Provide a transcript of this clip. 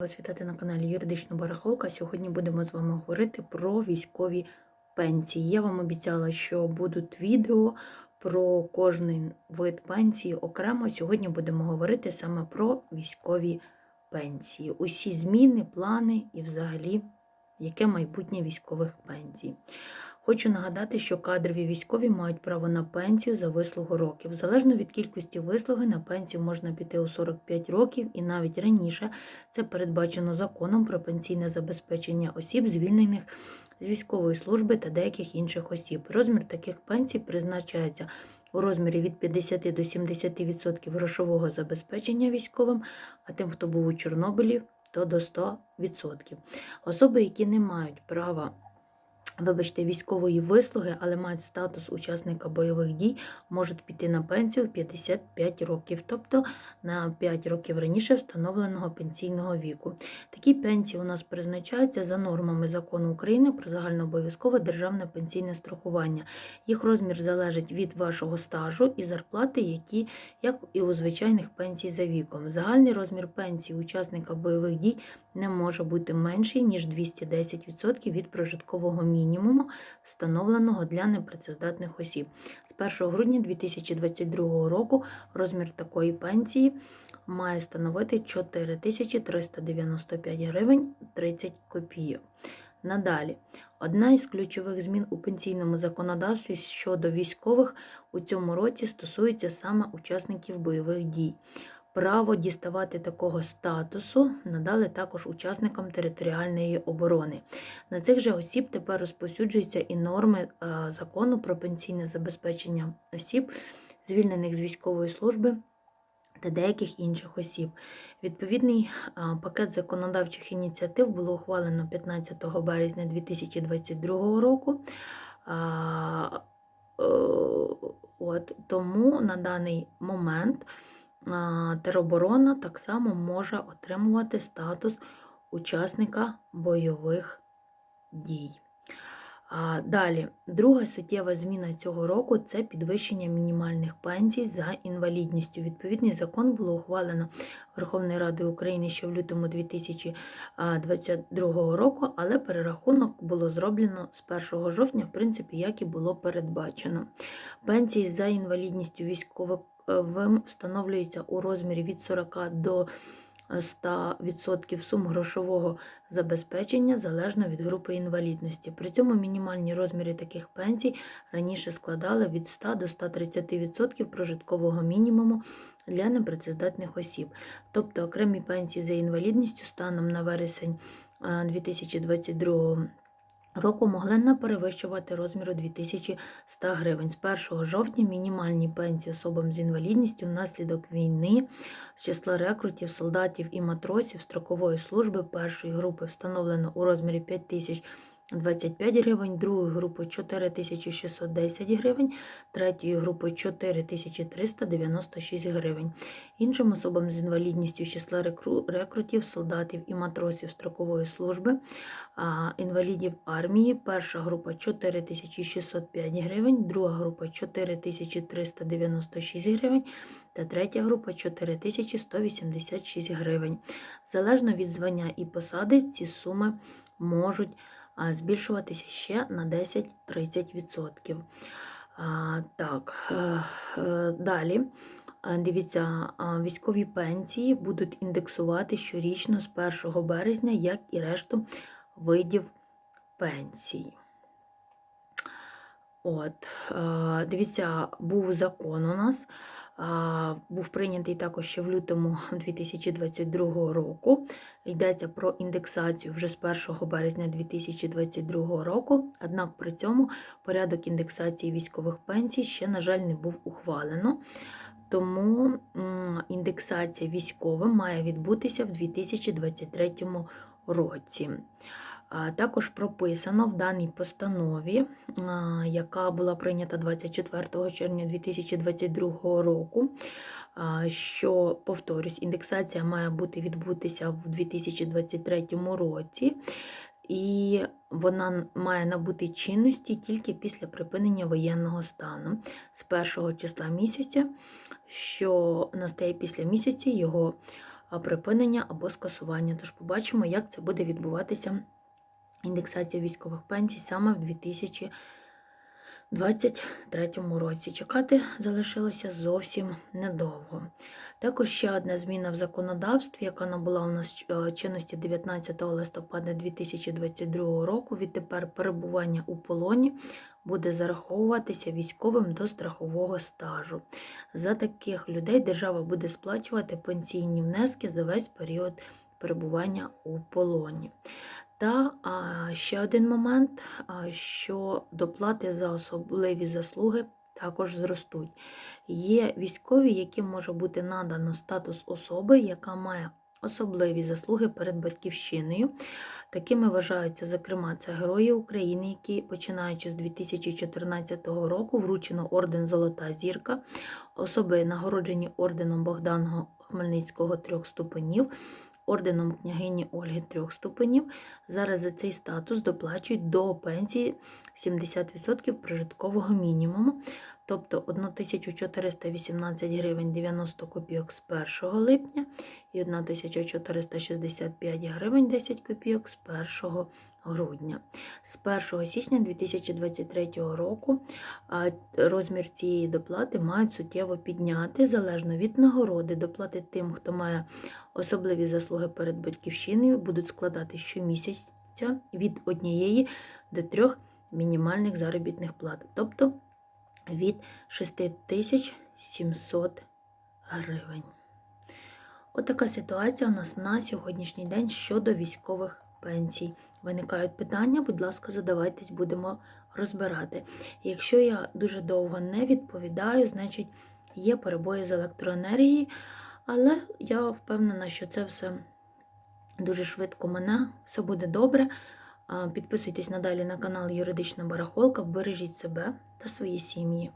Вас вітати на каналі Юридична Барахолка. Сьогодні будемо з вами говорити про військові пенсії. Я вам обіцяла, що будуть відео про кожний вид пенсії окремо. Сьогодні будемо говорити саме про військові пенсії. Усі зміни, плани і взагалі яке майбутнє військових пенсій. Хочу нагадати, що кадрові військові мають право на пенсію за вислугу років. Залежно від кількості вислуги, на пенсію можна піти у 45 років і навіть раніше. Це передбачено законом про пенсійне забезпечення осіб, звільнених з військової служби та деяких інших осіб. Розмір таких пенсій призначається у розмірі від 50 до 70% грошового забезпечення військовим, а тим, хто був у Чорнобилі, то до 100%. Особи, які не мають права вибачте, військової вислуги, але мають статус учасника бойових дій, можуть піти на пенсію в 55 років, тобто на 5 років раніше встановленого пенсійного віку. Такі пенсії у нас призначаються за нормами закону України про загальнообов'язкове державне пенсійне страхування. Їх розмір залежить від вашого стажу і зарплати, які як і у звичайних пенсій за віком. Загальний розмір пенсії учасника бойових дій не може бути менший, ніж 210% від прожиткового мінімуму, встановленого для непрацездатних осіб. З 1 грудня 2022 року розмір такої пенсії має становити 4395 гривень 30 копійок. Надалі, одна із ключових змін у пенсійному законодавстві щодо військових у цьому році стосується саме учасників бойових дій. Право діставати такого статусу надали також учасникам територіальної оборони. На цих же осіб тепер розповсюджуються і норми е, закону про пенсійне забезпечення осіб, звільнених з військової служби та деяких інших осіб. Відповідний е, пакет законодавчих ініціатив було ухвалено 15 березня 2022 року. Е, от, Тому на даний момент тероборона так само може отримувати статус учасника бойових дій. Далі, друга суттєва зміна цього року це підвищення мінімальних пенсій за інвалідністю. Відповідний закон було ухвалено Верховною Радою України ще в лютому 2022 року, але перерахунок було зроблено з 1 жовтня, в принципі, як і було передбачено. Пенсії за інвалідністю військових встановлюється у розмірі від 40 до 100% сум грошового забезпечення залежно від групи інвалідності. При цьому мінімальні розміри таких пенсій раніше складали від 100 до 130% прожиткового мінімуму для непрацездатних осіб. Тобто окремі пенсії за інвалідністю станом на вересень 2022 року року могли не перевищувати розміру 2100 гривень. З 1 жовтня мінімальні пенсії особам з інвалідністю внаслідок війни з числа рекрутів, солдатів і матросів строкової служби першої групи встановлено у розмірі 5000 25 гривень, другою групою 4610 гривень, третьою групою 4396 гривень. Іншим особам з інвалідністю з числа рекрутів, солдатів і матросів строкової служби, інвалідів армії, перша група 4605 гривень, друга група 4396 гривень та третя група 4186 гривень. Залежно від звання і посади, ці суми можуть збільшуватися ще на 10-30%. Так, е, е, далі. Дивіться, військові пенсії будуть індексувати щорічно з 1 березня, як і решту видів пенсій. От, Дивіться, був закон у нас був прийнятий також ще в лютому 2022 року. Йдеться про індексацію вже з 1 березня 2022 року, однак при цьому порядок індексації військових пенсій ще, на жаль, не був ухвалено. Тому індексація військовим має відбутися в 2023 році. Також прописано в даній постанові, яка була прийнята 24 червня 2022 року, що, повторюсь, індексація має бути відбутися в 2023 році, і вона має набути чинності тільки після припинення воєнного стану з першого числа місяця, що настає після місяця його припинення або скасування. Тож побачимо, як це буде відбуватися індексація військових пенсій саме в 2023 році. Чекати залишилося зовсім недовго. Також ще одна зміна в законодавстві, яка набула у нас е, чинності 19 листопада 2022 року. Відтепер перебування у полоні буде зараховуватися військовим до страхового стажу. За таких людей держава буде сплачувати пенсійні внески за весь період перебування у полоні. Та ще один момент, що доплати за особливі заслуги також зростуть. Є військові, яким може бути надано статус особи, яка має особливі заслуги перед батьківщиною. Такими вважаються, зокрема, це герої України, які, починаючи з 2014 року, вручено орден Золота зірка, особи нагороджені орденом Богданого Хмельницького трьох ступенів, орденом княгині Ольги трьох ступенів. Зараз за цей статус доплачують до пенсії 70% прожиткового мінімуму, тобто 1418 гривень 90 копійок з 1 липня і 1465 гривень 10 копійок з 1 грудня. З 1 січня 2023 року розмір цієї доплати мають суттєво підняти залежно від нагороди. Доплати тим, хто має особливі заслуги перед батьківщиною, будуть складати щомісяця від однієї до трьох мінімальних заробітних плат, тобто від 6700 гривень. Отака ситуація у нас на сьогоднішній день щодо військових пенсій. Виникають питання, будь ласка, задавайтесь, будемо розбирати. Якщо я дуже довго не відповідаю, значить є перебої з електроенергією, але я впевнена, що це все дуже швидко мене, все буде добре. Підписуйтесь надалі на канал Юридична Барахолка, бережіть себе та свої сім'ї.